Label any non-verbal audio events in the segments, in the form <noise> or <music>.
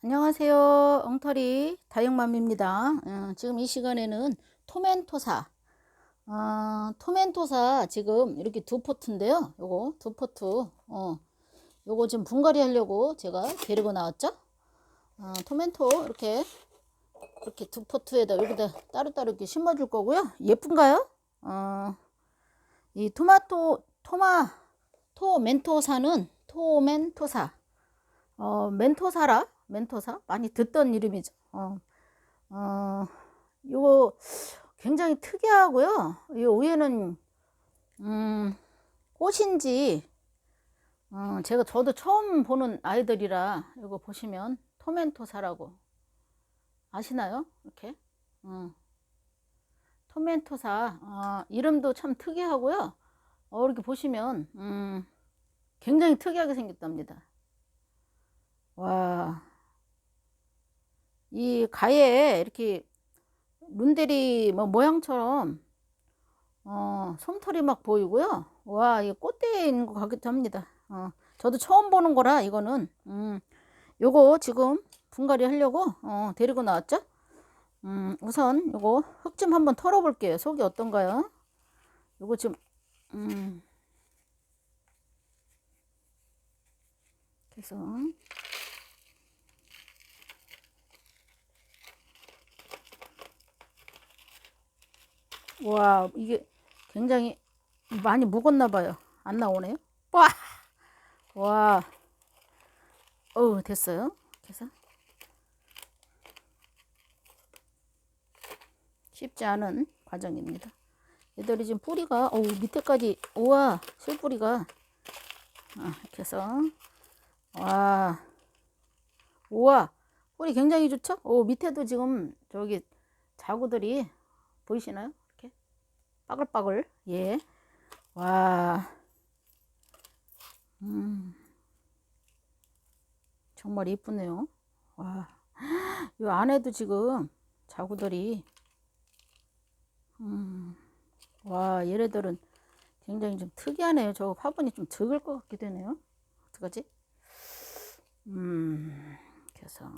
안녕하세요. 엉터리 다육맘입니다. 어, 지금 이 시간에는 토멘토사, 어, 토멘토사 지금 이렇게 두 포트인데요. 요거 두 포트, 어, 요거 지금 분갈이 하려고 제가 데리고 나왔죠. 어, 토멘토 이렇게 이렇게 두 포트에다 여기다 따로따로 이렇게 심어줄 거고요. 예쁜가요? 어, 이 토마토 토마 토멘토사는 토멘토사, 어, 멘토사라 멘토사 많이 듣던 이름이죠. 어, 어, 요거 굉장히 특이하고요. 이 위에는 음, 꽃인지 어, 제가 저도 처음 보는 아이들이라 이거 보시면 토멘토사라고 아시나요? 이렇게 어, 토멘토사 어, 이름도 참 특이하고요. 어, 이렇게 보시면 음, 굉장히 특이하게 생겼답니다. 와, 이 가에 이렇게 룬데리 뭐 모양처럼 어, 솜털이 막 보이고요. 와, 이 있는 것 같기도 합니다. 어, 저도 처음 보는 거라 이거는 음, 요거 지금 분갈이 하려고 어, 데리고 나왔죠. 음, 우선 요거 흙 좀 한번 털어 볼게요. 속이 어떤가요? 요거 지금 음, 그래 와, 이게 굉장히 많이 묵었나 봐요. 안 나오네요. 와, 와, 어 됐어요. 그래서 쉽지 않은 과정입니다. 얘들이 지금 뿌리가, 어우, 밑에까지, 우와, 실뿌리가, 아, 이렇게 해서, 와, 우와, 뿌리 굉장히 좋죠? 오, 밑에도 지금 저기 자구들이 보이시나요? 빠글빠글. 예. 와. 음. 정말 예쁘네요. 와. 이 안에도 지금 자구들이 음. 와, 얘네들은 굉장히 좀 특이하네요. 저 화분이 좀 적을 것 같기도 하네요. 어떡하지? 음. 그래서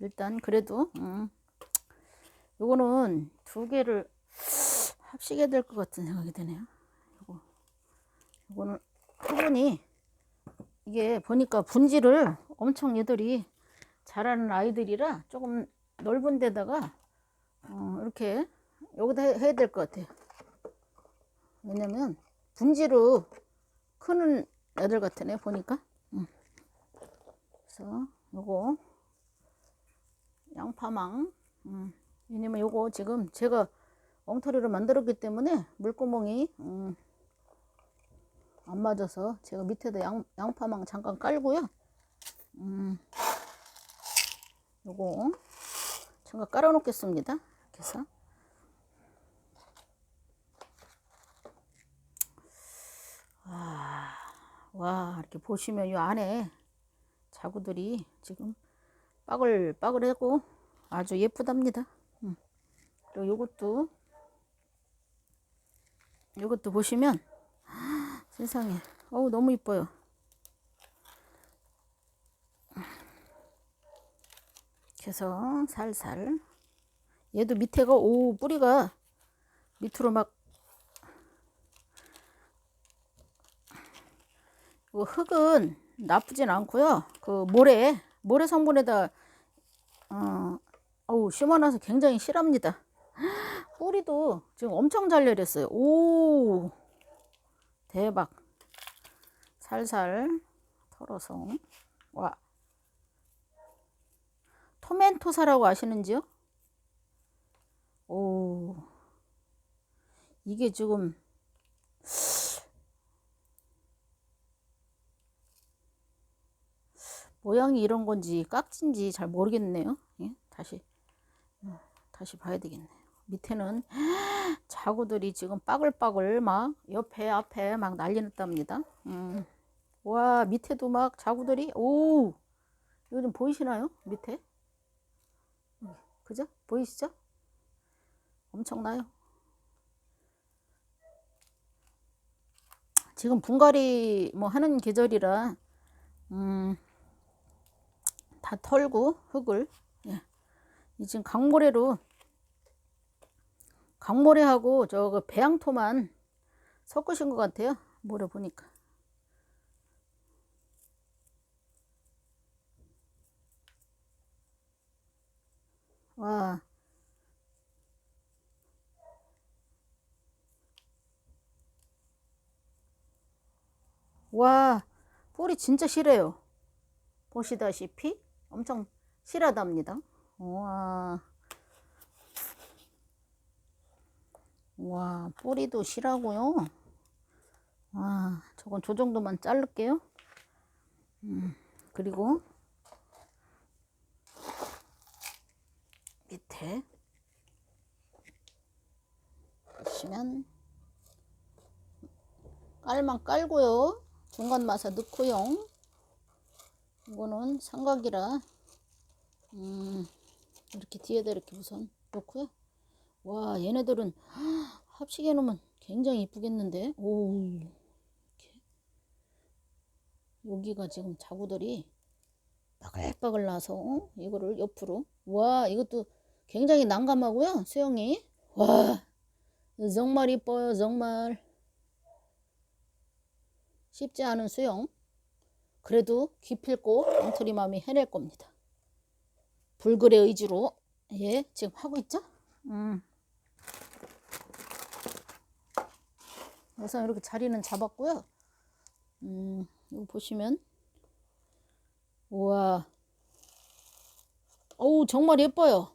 일단 그래도 음. 요거는 두 개를 합시게 될것 같은 생각이 드네요. 요거, 요거는 화분이 이게 보니까 분지를 엄청 얘들이 잘하는 아이들이라 조금 넓은 데다가 어, 이렇게 여기다 해 야 될 것 같아요. 왜냐면 분지로 크는 애들 같으네 보니까. 음. 그래서 요거 양파망. 음. 왜냐면 요거 지금 제가 엉터리로 만들었기 때문에 물구멍이 음, 안 맞아서 제가 밑에다 양, 양파망 잠깐 깔고요. 음, 요거 잠깐 깔아 놓겠습니다. 이렇게 해서 와, 와 이렇게 보시면 이 안에 자구들이 지금 빠글빠글하고 아주 예쁘답니다. 음. 그리고 요것도 이것도 보시면 세상에. 어우 너무 이뻐요. 그래서 살살. 얘도 밑에가 오 뿌리가 밑으로 막 흙은 나쁘진 않고요. 그 모래 모래 성분에다 어, 어우 심어놔서 굉장히 실합니다 뿌리도 지금 엄청 잘 내렸어요. 오, 대박. 살살 털어서. 와. 토멘토사라고 아시는지요? 오. 이게 지금 모양이 이런 건지 깍진지 잘 모르겠네요. 예? 다시 어, 다시 봐야 되겠네. 밑에는 <gasps> 자구들이 지금 빠글빠글 막 옆에 앞에 막 난리 났답니다. 음. 와 밑에도 막 자구들이 오 이거 좀 보이시나요? 밑에 그죠? 보이시죠? 엄청나요. 지금 분갈이 뭐 하는 계절이라 음, 다 털고 흙을 예. 이 지금 강모래로 강모래하고 저거 배양토만 섞으신 것 같아요. 모래 보니까. 와. 와, 뿔이 진짜 실해요. 보시다시피 엄청 실하답니다. 와. 와, 뿌리도 실하고요. 와, 저건 저 정도만 자를게요. 음, 그리고 밑에 보시면 깔만 깔고요. 중간 마사 넣고요. 이거는 삼각이라 음, 이렇게 뒤에다 이렇게 우선 놓고요. 와, 얘네들은 합식해 놓으면 굉장히 이쁘겠는데. 오. 이렇게. 여기가 지금 자구들이 바글바글 나서 어? 이거를 옆으로 와, 이것도 굉장히 난감하고요. 수영이. 와. 정말 이뻐요. 정말. 쉽지 않은 수영. 그래도 기필코 엉터리맘이 해낼 겁니다. 불굴의 의지로 예 지금 하고 있죠? 음. 우선 이렇게 자리는 잡았고요. 음, 이거 보시면 우와 어우 정말 예뻐요.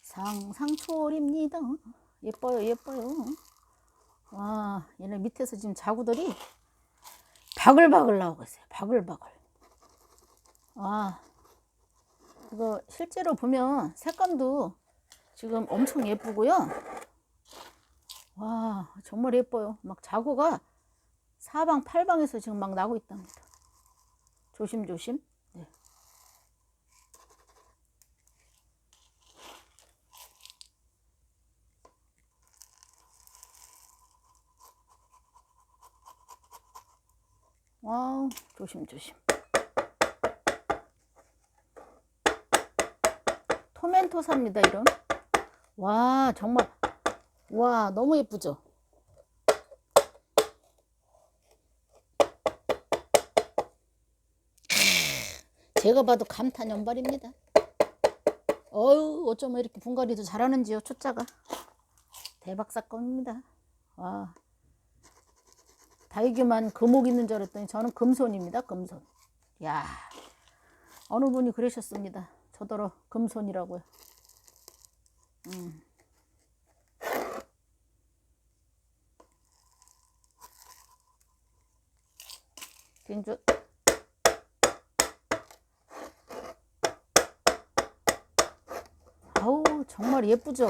상상초월입니다. 예뻐요 예뻐요. 와 얘네 밑에서 지금 자구들이 바글바글 나오고 있어요. 바글바글. 와 이거 실제로 보면 색감도 지금 엄청 예쁘고요. 와, 정말 예뻐요. 막 자구가 사방, 팔방에서 지금 막 나고 있답니다. 조심조심. 네. 와우, 조심조심. 토멘토사입니다, 이름. 와, 정말. 와, 너무 예쁘죠? 제가 봐도 감탄 연발입니다. 어유 어쩌면 이렇게 분갈이도 잘하는지요, 초짜가. 대박 사건입니다. 와. 다육이만 금옥 있는 줄 알았더니 저는 금손입니다, 금손. 야 어느 분이 그러셨습니다. 저더러 금손이라고요. 음. 진주. 아우 정말 예쁘죠?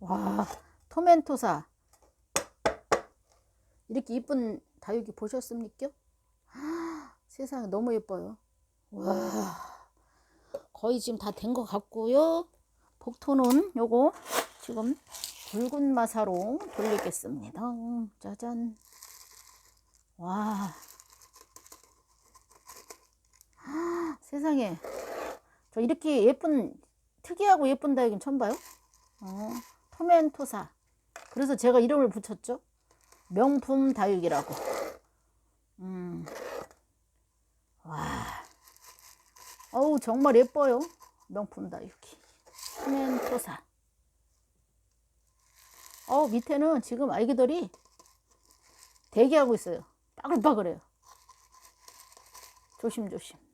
와 토멘토사. 이렇게 이쁜 다육이 보셨습니까? 세상에 너무 예뻐요. 와 거의 지금 다 된 것 같고요 복토는 요거 지금 붉은 마사로 돌리겠습니다. 짜잔. 와. 세상에. 저 이렇게 예쁜 특이하고 예쁜 다육은 처음 봐요? 어, 토멘토사. 그래서 제가 이름을 붙였죠? 명품 다육이라고. 음. 와. 어우 정말 예뻐요. 명품 다육이 토멘토사 어 밑에는 지금 아기들이 대기하고 있어요 빠글빠글해요 조심조심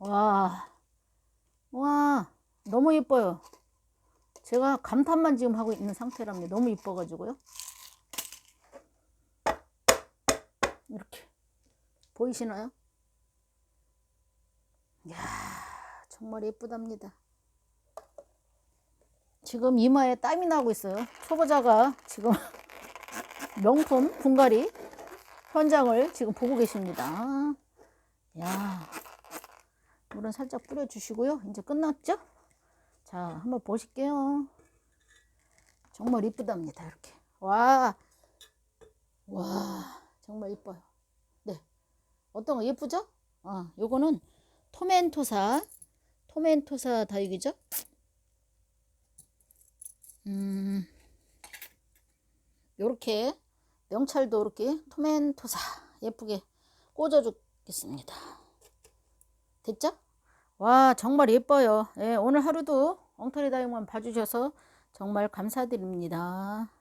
와, 와, 너무 예뻐요. 제가 감탄만 지금 하고 있는 상태랍니다. 너무 예뻐가지고요. 이렇게. 보이시나요? 이야, 정말 예쁘답니다. 지금 이마에 땀이 나고 있어요. 초보자가 지금 <laughs> 명품 분갈이 현장을 지금 보고 계십니다. 야. 물은 살짝 뿌려주시고요. 이제 끝났죠? 자, 한번 보실게요. 정말 이쁘답니다. 이렇게. 와, 와, 정말 이뻐요. 네. 어떤 거 예쁘죠? 어, 요거는 토멘토사 토멘토사 다육이죠. 음, 요렇게 명찰도 이렇게 토멘토사 예쁘게 꽂아 주겠습니다. 됐죠? 와 정말 예뻐요. 예, 오늘 하루도 엉터리 다육만 봐주셔서 정말 감사드립니다.